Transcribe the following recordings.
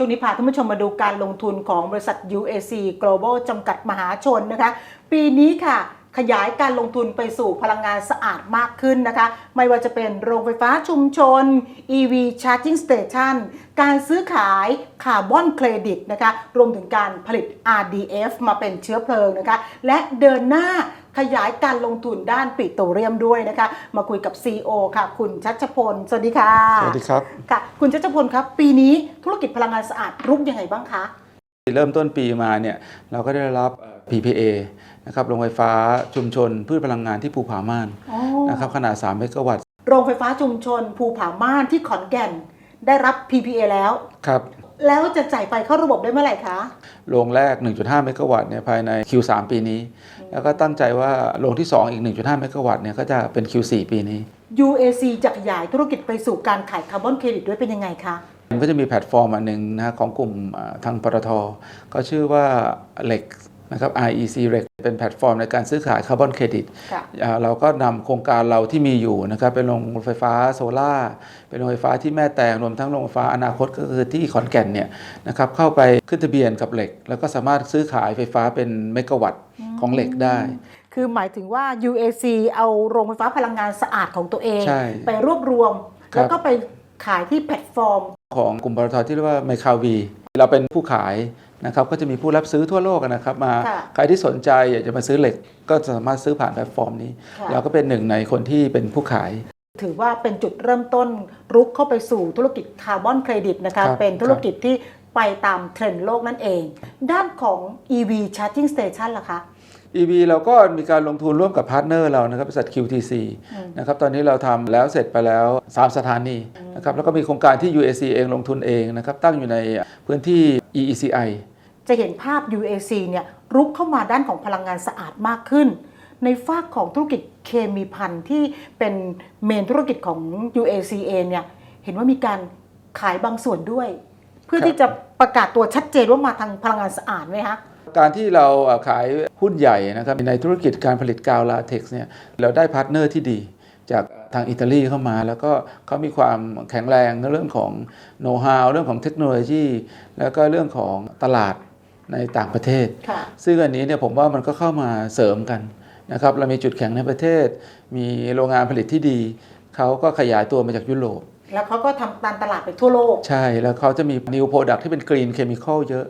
ช่วงนี้พาท่านผู้ชมมาดูการลงทุนของบริษัท UAC Global จำกัดมหาชนนะคะ ปีนี้ค่ะขยายการลงทุนไปสู่พลังงานสะอาดมากขึ้นนะคะ ไม่ว่าจะเป็นโรงไฟฟ้าชุมชน EV Charging Station การซื้อขายคาร์บอนเครดิตนะคะ รวมถึงการผลิต RDF มาเป็นเชื้อเพลิงนะคะ และเดินหน้า ขยายการลงทุนด้านปิโตรเลียมด้วยนะคะ มาคุยกับ CEO ค่ะ คุณชัชพล สวัสดีค่ะ สวัสดีครับ ค่ะ คุณชัชพลครับ ปีนี้ธุรกิจพลังงานสะอาดรุกยังไงบ้างคะ เริ่มต้นปีมาเนี่ยเราก็ได้รับเอ่อ PPA นะครับโรงไฟฟ้าชุมชนพืชพลังงานที่ภูผาม่านนะครับขนาด 3 เมกะวัตต์ โรงไฟฟ้าชุมชนภูผาม่านที่ขอนแก่นได้รับ PPA แล้ว ครับ แล้วจะจ่ายไฟเข้าระบบได้เมื่อไหร่คะโรงแรก 1.5 เมกะวัตต์เนี่ยภายใน Q3 ปีนี้ แล้วก็ตั้งใจว่าโรงที่ 2 อีก 1.5 เมกะวัตต์เนี่ยก็จะเป็น Q4 ปีนี้ UAC จะขยายธุรกิจไปสู่การขายคาร์บอนเครดิตด้วยเป็นยังไงคะมันก็จะมีแพลตฟอร์มอันหนึ่งนะฮะของกลุ่มอ่าทางปตทก็ชื่อว่า REX นะครับ REC REX เป็นแพลตฟอร์มในการซื้อขายคาร์บอนเครดิตค่ะอ่าเราก็นำโครงการเราที่มีอยู่นะครับเป็นโรงไฟฟ้าโซลา่าร์เป็นโรงไฟฟ้าที่แม่แตงรวมทั้งโรงไฟฟ้าอนาคตก็คือที่ขอนแก่นเนี่ยนะครับเข้าไปขึ้นทะเบียนกับเหล็ก แล้วก็สามารถซื้อขายไฟฟ้าเป็นเมกะวัตต์ของเหล็กได้คือหมายถึงว่า UAC เอาโรงไฟฟ้าพลังงานสะอาดของตัวเองใช่ไปรวบรวมครับแล้วก็ไปขายที่แพลตฟอร์ม ของกลุ่มปตทที่เรียกว่าไมคาวี เราเป็นผู้ขาย นะครับก็จะมีผู้รับซื้อทั่วโลกนะครับมาค่ะใครที่สนใจอยากจะมาซื้อเหล็ก ก็สามารถซื้อผ่านแพลตฟอร์มนี้ค่ะเราก็เป็นหนึ่งในคนที่เป็นผู้ขาย ถือว่าเป็นจุดเริ่มต้นรุกเข้าไปสู่ธุรกิจคาร์บอนเครดิตนะคะครับเป็นธุรกิจที่ไปตามเทรนด์โลกนั่นเอง ด้านของ EV Charging Station ล่ะคะ EV เราก็มีการลงทุนร่วมกับพาร์ทเนอร์เรานะครับบริษัท QTC นะครับตอนนี้เราทำแล้วเสร็จไปแล้ว 3 สถานีนะครับแล้วก็มีโครงการที่ UAC เองลงทุนเองนะครับตั้งอยู่ในพื้นที่ EECI จะเห็นภาพ UAC เนี่ยรุกเข้ามาด้านของพลังงานสะอาดมากขึ้น ในฝากของธุรกิจเคมีพันที่เป็นเมนธุรกิจของ UAC เองเนี่ยเห็นว่ามีการขายบางส่วนด้วย เพื่อที่จะประกาศตัวชัดเจนว่ามาทางพลังงานสะอาดไหมคะการที่เราขายหุ้นใหญ่นะครับในธุรกิจการผลิตกาวลาเท็กซ์เนี่ยเราได้พาร์ทเนอร์ที่ดีจากทางอิตาลีเข้ามา แล้วก็เขามีความแข็งแรงในเรื่องของโน้ตฮาวเรื่องของเทคโนโลยี แล้วก็เรื่องของตลาด ในต่างประเทศค่ะซึ่งอันนี้เนี่ยผมว่ามันก็เข้ามาเสริมกันนะครับเรามีจุดแข็งในประเทศ มีโรงงานผลิตที่ดี เขาก็ขยายตัวมาจากยุโรป แล้วเขาก็ทำตามตลาดไปทั่วโลก ใช่ แล้วเขาจะมี new product ที่เป็น green chemical เยอะ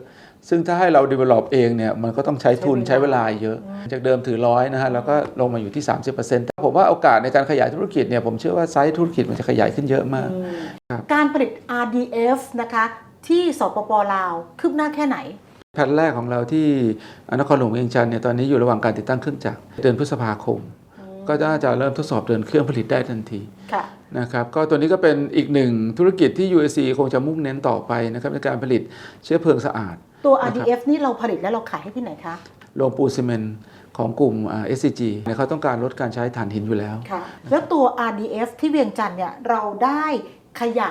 ซึ่งถ้าให้เรา develop เองเนี่ยมันก็ต้องใช้ทุนใช้ใช้เวเวลาลาเยอะ จากเดิมถือร้อยนะฮะแล้วก็ลงมาอยู่ที่ 30%แต่ผมว่าโอกาสในการขยายธุรกิจเนี่ยผมเชื่อว่าไซส์ธุรกิจมันจะขยายขึ้นเยอะมากครับการผลิต RDF นะคะที่สปปลาวคืบหน้าแค่ไหน แพทแรกของเราที่นครหลวงเวียงจันทร์เนี่ยตอนนี้อยู่ระหว่างการติดตั้งเครื่องจักรเดือนพฤษภาคม ก็น่าจะเริ่มทดสอบเดินเครื่องผลิตได้ทันทีค่ะนะครับก็ตัวนี้ก็เป็นอีกหนึ่งธุรกิจที่ UAC คงจะมุ่งเน้นต่อไปนะครับในการผลิตเชื้อเพลิงสะอาด ตัวนะครับ RDF นี่เราผลิตและเราขายให้ที่ไหนคะโรงปูนซีเมนต์ของกลุ่มอ่า SCG เนี่ยเขาต้องการลดการใช้ถ่านหินอยู่แล้วค่ะแล้วตัว RDF ที่เวียงจันทร์เนี่ยเราได้ขยะ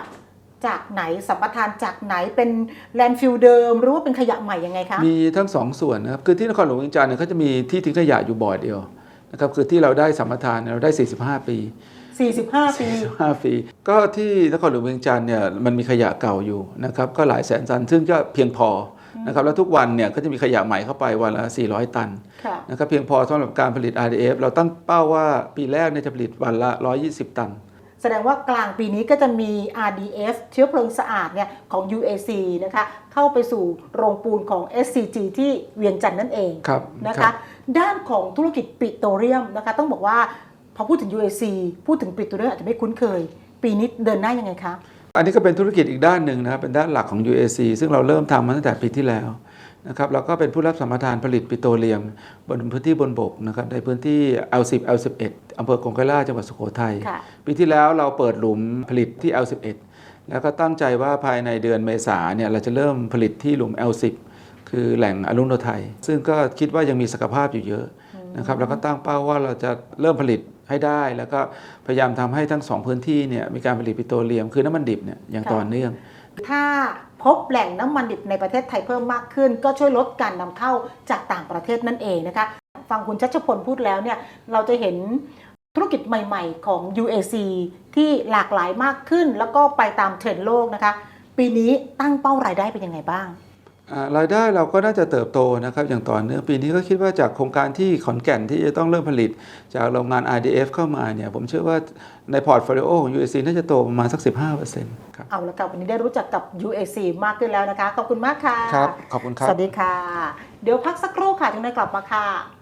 จากไหนสัมปทานจากไหนเป็นแลนด์ฟิลเดิม หรือว่าเป็นขยะใหม่ยังไงคะมีทั้งสองส่วนนะครับคือที่นครหลวงเวียงจันทร์เนี่ยเขาจะมีที่ทิ้งขยะอยู่บ่อเดียวนะครับคือที่เราได้สัมปทานเนี่ยเราได้ 45 ปี 45 ปี 45 ปี ก็ที่นครหลวงเวียงจันทร์เนี่ยมันมีขยะเก่าอยู่นะครับก็หลายแสนตัน ซึ่งก็เพียงพอนะครับแล้วทุกวันเนี่ยก็จะมีขยะใหม่เข้าไปวันละ 400 ตันค่ะนะครับเพียงพอสำหรับการผลิต RDF เราตั้งเป้าว่าปีแรกเนี่ยจะผลิตวันละ 120 ตัน แสดงว่ากลางปีนี้ก็จะมี RDF เชื้อเพลิงสะอาดเนี่ยของ UAC นะคะเข้าไปสู่โรงปูนของ SCG ที่เวียงจันทร์นั่นเองครับนะครัคะบด้านของธุรกิจปิโตรเลียมนะคะต้องบอกว่าพอพูดถึง UAC พูดถึงปิโตรเลียมอาจจะไม่คุ้นเคย ปีนี้เดินหน้ายังไงคะอันนี้ก็เป็นธุรกิจอีกด้านหนึ่งนะครับเป็นด้านหลักของ UAC ซึ่งเราเริ่มทำมาตั้งแต่ปีที่แล้วนะครับเราก็เป็นผู้รับสัมปทานผลิตปิโตรเลียม บนพื้นที่บนบกนะครับในพื้นที่ L10 L11 อำเภอกงไกรล่าจังหวัดสุโขทัยค่ะปีที่แล้วเราเปิดหลุมผลิตที่ L11 แล้วก็ตั้งใจว่าภายในเดือนเมษาเนี่ยเราจะเริ่มผลิตที่หลุม L10 คือแหล่งอรุณโนไทย ซึ่งก็คิดว่ายังมีศักยภาพอยู่เยอะนะครับแล้วก็ตั้งเป้าว่าเราจะเริ่มผลิตให้ได้ แล้วก็พยายามทำให้ทั้งสองพื้นที่เนี่ยมีการผลิตปิโตรเลียมคือน้ำมันดิบเนี่ยอย่างค่ะต่อเนื่อง ถ้าพบแหล่งน้ำมันดิบในประเทศไทยเพิ่มมากขึ้น ก็ช่วยลดการนำเข้าจากต่างประเทศนั่นเองนะคะฟังคุณชัชพลพูดแล้วเนี่ยเราจะเห็น ธุรกิจใหม่ๆ ของ UAC ที่หลากหลายมากขึ้น แล้วก็ไปตามเทรนด์โลกนะคะปปีนี้ตั้งเป้ารายได้เป็นยังไงบ้างอ่ารายได้เราก็น่าจะเติบโตนะครับอย่างต่อเนื่องปีนี้ก็คิดว่าจากโครงการที่ขอนแก่นที่จะต้องเริ่มผลิต จากโรงงาน RDF เข้ามาเนี่ยผมเชื่อว่าในพอร์ตโฟลิโอของ UAC น่าจะโตประมาณสัก 15%ครับเอาละค่ะวันนี้ได้รู้จักกับ UAC มากขึ้นแล้วนะคะ ขอบคุณมากค่ะ ครับ ขอบคุณครับ สวัสดีค่ะ เดี๋ยวพักสักครู่ค่ะถึงได้กลับมาค่ะ